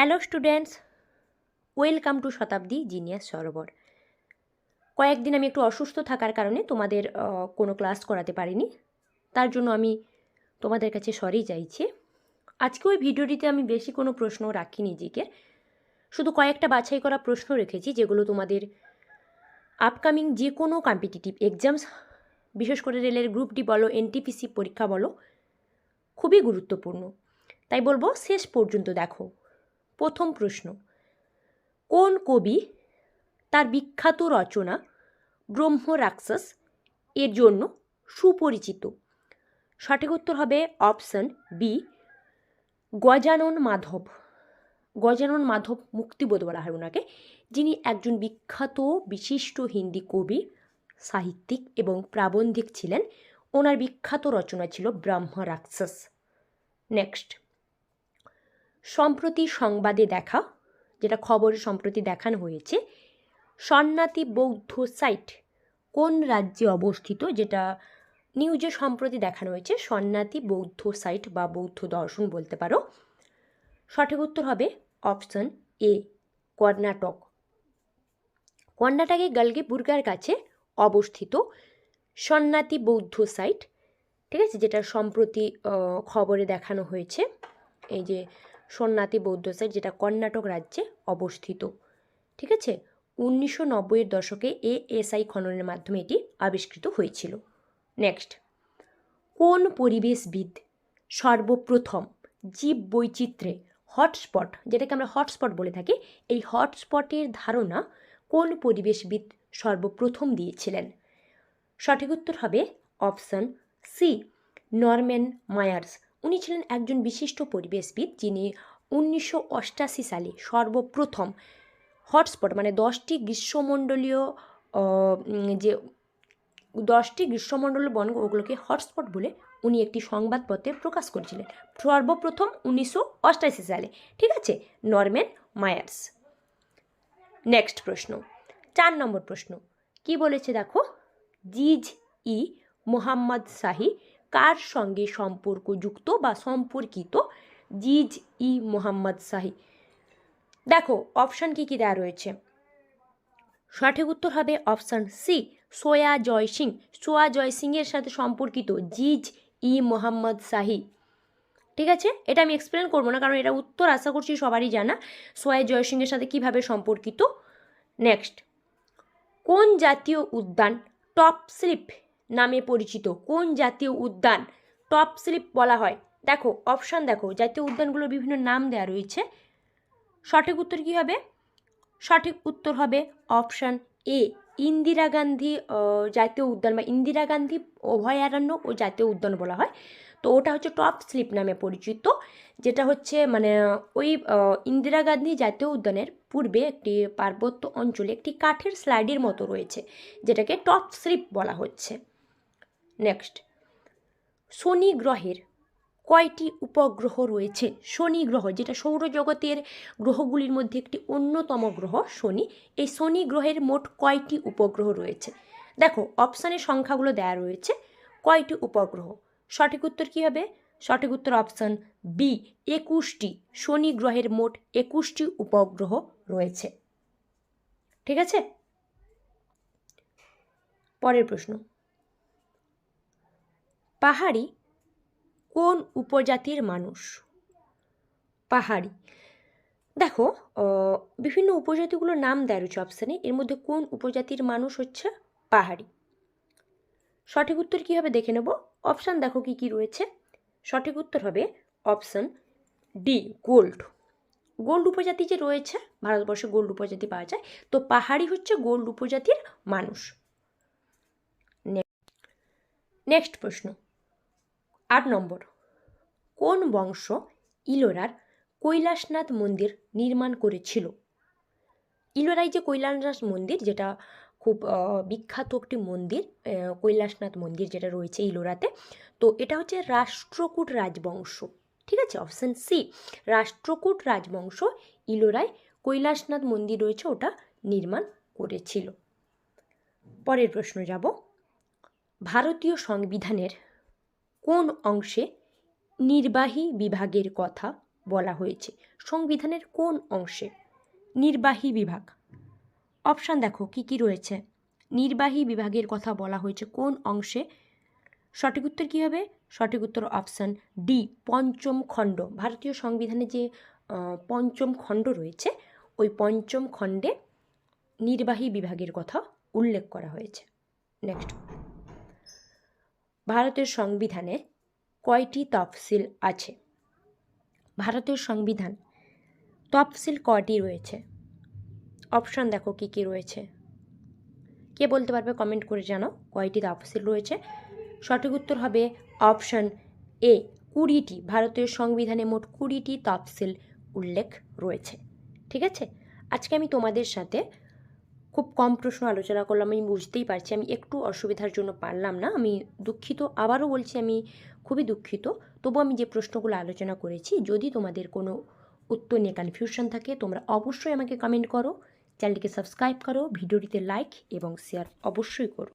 Hello students, welcome to Shatabdi genius Sarobar. কয়েকদিন আমি একটু অসুস্থ থাকার কারণে তোমাদের কোনো ক্লাস করাতে পারিনি। তার জন্য আমি তোমাদের কাছে সরি চাইছি আজকে ওই ভিডিওটিতে আমি বেশি কোনো প্রশ্ন রাখিনি নিজেকে শুধু কয়েকটা বাছাই করা প্রশ্ন রেখেছি যেগুলো তোমাদের আপকামিং যে কোনো কম্পিটিটিভ এক্সামস বিশেষ করে রেলের গ্রুপ ডি বলো এনটিপিসি পরীক্ষা বলো, খুবই গুরুত্বপূর্ণ। তাই বলব শেষ পর্যন্ত দেখো। প্রথম প্রশ্ন। কোন কবি তার বিখ্যাত রচনা ব্রহ্ম রাক্ষস এর জন্য সুপরিচিত? সঠিক উত্তর হবে অপশন বি, গজানন মাধব। গজানন মাধব মুক্তিবোধ বলা হয় ওনাকে যিনি একজন বিখ্যাত বিশিষ্ট হিন্দি কবি, সাহিত্যিক এবং প্রাবন্ধিক ছিলেন। ওনার বিখ্যাত রচনা ছিল ব্রহ্ম রাক্ষস। নেক্সট। সম্প্রতি সংবাদে দেখা, যেটা খবর সম্প্রতি দেখানো হয়েছে সন্ন্যাতি বৌদ্ধ সাইট কোন রাজ্যে অবস্থিত, যেটা নিউজে সম্প্রতি দেখানো হয়েছে সন্ন্যাতি বৌদ্ধ সাইট বা বৌদ্ধ দর্শন বলতে পারো। সঠিক উত্তর হবে অপশন এ কর্ণাটক। কর্ণাটকে গালগিবুর্গার কাছে অবস্থিত সন্ন্যাতি বৌদ্ধ সাইট ঠিক আছে, যেটা সম্প্রতি খবরে দেখানো হয়েছে। এই যে বৌদ্ধ সাইট যেটা কর্ণাটক রাজ্যে অবস্থিত। ঠিক আছে? উনিশশো নব্বইয়ের দশকে এ এসআই খননের মাধ্যমে এটি আবিষ্কৃত হয়েছিল। নেক্সট কোন পরিবেশবিদ সর্বপ্রথম জীব বৈচিত্র্যে হটস্পট, যেটাকে আমরা হটস্পট বলে থাকি, এই হটস্পটের ধারণা কোন পরিবেশবিদ সর্বপ্রথম দিয়েছিলেন? সঠিক উত্তর হবে অপশন সি, নরম্যান মায়ার্স। উনি ছিলেন একজন বিশিষ্ট পরিবেশবিদ যিনি উনিশশো সালে সর্বপ্রথম হটস্পট মানে দশটি গ্রীষ্মমণ্ডলীয় যে দশটি গ্রীষ্মমণ্ডলীয় বন ওগুলোকে হটস্পট বলে উনি একটি সংবাদপত্রে প্রকাশ করেছিলেন। সর্বপ্রথম উনিশশো সালে, ঠিক আছে? Norman Myers. নেক্সট প্রশ্ন। চার নম্বর প্রশ্ন। কি বলেছে দেখো? জিজ ই মোহাম্মদ শাহি কার সঙ্গে সম্পর্কযুক্ত বা সম্পর্কিত? জিজ ই মোহাম্মদ শাহি। দেখো অপশান কি কি দেওয়া রয়েছে? সঠিক উত্তর হবে অপশান সি সোয়া জয় সিং। সোয়া জয় সিংয়ের সাথে সম্পর্কিত জিজ ই মোহাম্মদ শাহি। ঠিক আছে? এটা আমি এক্সপ্লেন করব না, কারণ এটা উত্তর আশা করছি সবারই জানা। সোয়া জয় সিংয়ের সাথে কীভাবে সম্পর্কিত? নেক্সট কোন জাতীয় উদ্যান টপ স্লিপ নামে পরিচিত। কোন জাতীয় উদ্যান? টপ স্লিপ বলা হয়। দেখো, অপশান দেখো। জাতীয় উদ্যানগুলোর বিভিন্ন নাম দেওয়া রয়েছে। সঠিক উত্তর কী হবে? সঠিক উত্তর হবে অপশান এ, ইন্দিরা গান্ধী জাতীয় উদ্যান বা ইন্দিরা গান্ধী অভয়ারণ্য ও জাতীয় উদ্যান বলা হয়। তো ওটা হচ্ছে টপ স্লিপ নামে পরিচিত, যেটা হচ্ছে মানে ওই ইন্দিরা গান্ধী জাতীয় উদ্যানের পূর্বে একটি পার্বত্য অঞ্চলে একটি কাঠের স্লাইডের মতো রয়েছে, যেটাকে টপ স্লিপ বলা হচ্ছে। নেক্সট। শনি গ্রহের কয়টি উপগ্রহ রয়েছে? শনি গ্রহ, যেটা সৌরজগতের গ্রহগুলির মধ্যে একটি অন্যতম গ্রহ শনি। এই শনি গ্রহের মোট কয়টি উপগ্রহ রয়েছে? দেখো অপশানের সংখ্যাগুলো দেওয়া রয়েছে। কয়টি উপগ্রহ? সঠিক উত্তর কী হবে? সঠিক উত্তর অপশান বি একুশটি। শনি গ্রহের মোট একুশটি উপগ্রহ রয়েছে। ঠিক আছে? পরের প্রশ্ন। পাহাড়ি কোন উপজাতির মানুষ? পাহাড়ি। দেখো বিভিন্ন উপজাতিগুলোর নাম দেয় রয়েছে অপশানে এর মধ্যে কোন উপজাতির মানুষ হচ্ছে পাহাড়ি? সঠিক উত্তর কী হবে দেখে নেব? অপশান দেখো কি কি রয়েছে। সঠিক উত্তর হবে অপশান ডি গোল্ড গোল্ড উপজাতি যে রয়েছে, ভারতবর্ষে গোল্ড উপজাতি পাওয়া যায়। তো পাহাড়ি হচ্ছে গোল্ড উপজাতির মানুষ। নেক্সট প্রশ্ন। আট নম্বর। কোন বংশ ইলোরার কৈলাসনাথ মন্দির নির্মাণ করেছিল? ইলোরাই যে কৈলাসনাথ মন্দির, যেটা খুব বিখ্যাত একটি মন্দির কৈলাসনাথ মন্দির যেটা রয়েছে ইলোরাতে, তো এটা হচ্ছে রাষ্ট্রকূট রাজবংশ। ঠিক আছে? অপশান সি, রাষ্ট্রকূট রাজবংশ ইলোরায় কৈলাসনাথ মন্দির রয়েছে, ওটা নির্মাণ করেছিল। পরের প্রশ্ন যাব। ভারতীয় সংবিধানের কোন অংশে নির্বাহী বিভাগের কথা বলা হয়েছে? সংবিধানের কোন অংশে? নির্বাহী বিভাগ। অপশান দেখো, কি কি রয়েছে? নির্বাহী বিভাগের কথা বলা হয়েছে কোন অংশে? সঠিক উত্তর কী হবে? সঠিক উত্তর অপশান ডি, পঞ্চম খণ্ড। ভারতীয় সংবিধানে যে পঞ্চম খণ্ড রয়েছে, ওই পঞ্চম খণ্ডে নির্বাহী বিভাগের কথা উল্লেখ করা হয়েছে। নেক্সট। ভারতের সংবিধানে কয়টি তফসিল আছে? ভারতের সংবিধান, তফসিল কয়টি রয়েছে? অপশান দেখো কী কী রয়েছে। কে বলতে পারবে কমেন্ট করে জানো কয়টি তফসিল রয়েছে? সঠিক উত্তর হবে অপশান এ, কুড়িটি। ভারতীয় সংবিধানে মোট কুড়িটি তফসিল উল্লেখ রয়েছে। ঠিক আছে? আজকে আমি তোমাদের সাথে খুব কম প্রশ্ন আলোচনা করলাম, আমি বুঝতেই পারছি, আমি একটু অসুবিধার জন্য পারলাম না, আমি দুঃখিত, আবারও বলছি আমি খুবই দুঃখিত। তবু আমি যে প্রশ্নগুলো আলোচনা করেছি, যদি তোমাদের কোনো উত্তর নিয়ে কনফিউশন থাকে, তোমরা অবশ্যই আমাকে কমেন্ট করো চ্যানেলটিকে সাবস্ক্রাইব করো, ভিডিওটিতে লাইক এবং শেয়ার অবশ্যই করো।